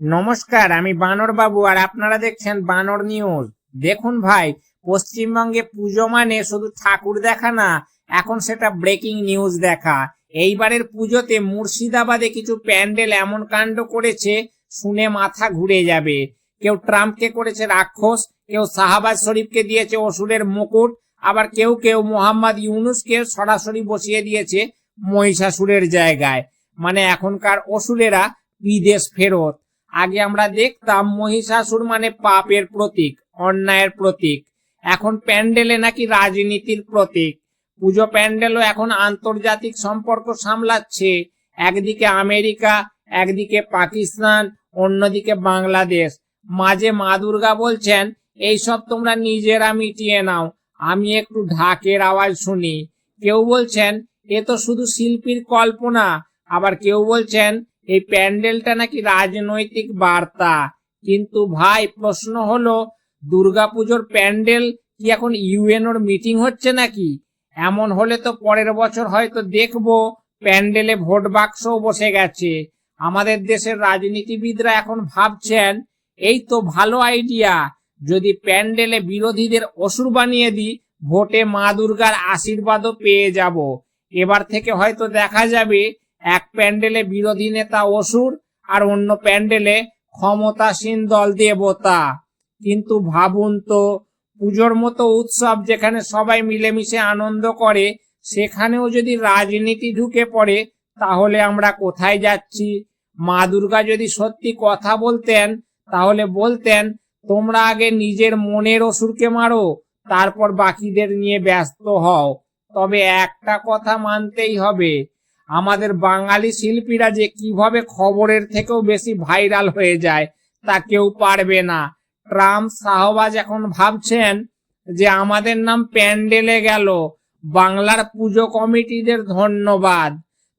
নমস্কার, আমি বানর বাবু আর আপনারা দেখছেন বানর নিউজ। দেখুন ভাই, পশ্চিমবঙ্গে পুজো মানে শুধু ঠাকুর দেখা না, এখন সেটা ব্রেকিং নিউজ দেখা। এইবারের পুজোতে মুর্শিদাবাদে কিছু প্যান্ডেল এমন কাণ্ড করেছে, শুনে মাথা ঘুরে যাবে। কেউ ট্রাম্পকে করেছে রাক্ষস, কেউ শাহবাজ শরীফকে দিয়েছে অসুরের মুকুট, আবার কেউ কেউ মোহাম্মদ ইউনুসকে সরাসরি বসিয়ে দিয়েছে মহিষাসুরের জায়গায়। মানে এখনকার অসুরেরা বিদেশ ফেরত। আগে আমরা দেখতাম মহিষাসুর মানে পাপের প্রতীক, অন্যায়ের প্রতীক। এখন প্যান্ডেলে নাকি রাজনীতির প্রতীক। পুজো প্যান্ডেলও এখন আন্তর্জাতিক সম্পর্ক সামলাচ্ছে। একদিকে আমেরিকা, একদিকে পাকিস্তান, অন্যদিকে বাংলাদেশ। মাঝে মা দুর্গা বলছেন, এইসব তোমরা নিজেরা মিটিয়ে নাও। আমি একটু ঢাকের আওয়াজ শুনি। কেউ বলছেন, এ তো শুধু শিল্পীর কল্পনা। আবার কেউ বলছেন এই প্যান্ডেলটা নাকি রাজনৈতিক বার্তা। কিন্তু ভাই, প্রশ্ন হলো, দুর্গাপুজোর প্যান্ডেল কি এখন ইউএনওর মিটিং হচ্ছে নাকি? এমন হলে তো পরের বছর হয়তো দেখব, প্যান্ডেলে ভোট বাক্সও বসে গেছে। আমাদের দেশের রাজনীতিবিদরা এখন ভাবছেন, এই তো ভালো আইডিয়া, যদি প্যান্ডেলে বিরোধীদের অসুর বানিয়ে দিই, ভোটে মা দুর্গার আশীর্বাদও পেয়ে যাব। এবার থেকে হয়তো দেখা যাবে এক প্যান্ডেলে বিরোধী নেতা অসুর আর অন্য প্যান্ডেলে ক্ষমতাসীন দল দেবতা। কিন্তু ভাবুন তো, পুজোর মতো উৎসব যেখানে সবাই মিলেমিশে আনন্দ করে, সেখানেও যদি রাজনীতি ঢুকে পড়ে, তাহলে আমরা কোথায় যাচ্ছি? মা দুর্গা যদি সত্যি কথা বলতেন, তাহলে বলতেন, তোমরা আগে নিজের মনের অসুরকে মারো, তারপর বাকিদের নিয়ে ব্যস্ত হও। তবে একটা কথা মানতেই হবে আমাদের বাঙালি শিল্পীরা যে কীভাবে খবরের থেকেও বেশি ভাইরাল হয়ে যায়, তা কেউ পারবে না। ট্রাম্প শাহবাজ এখন ভাবছেন যে আমাদের নাম প্যান্ডেলে গেল। বাংলার পুজো কমিটিদের ধন্যবাদ।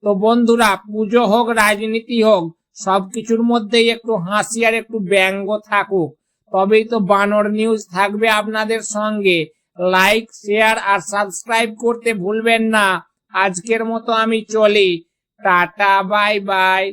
তো বন্ধুরা, পুজো হোক, রাজনীতি হোক, সবকিছুর মধ্যেই একটু হাসি আর একটু ব্যঙ্গ থাকুক। তবেই তো বানর নিউজ থাকবে আপনাদের সঙ্গে। লাইক, শেয়ার আর সাবস্ক্রাইব করতে ভুলবেন না। আজকের মতো আমি চলি। Tata bye bye.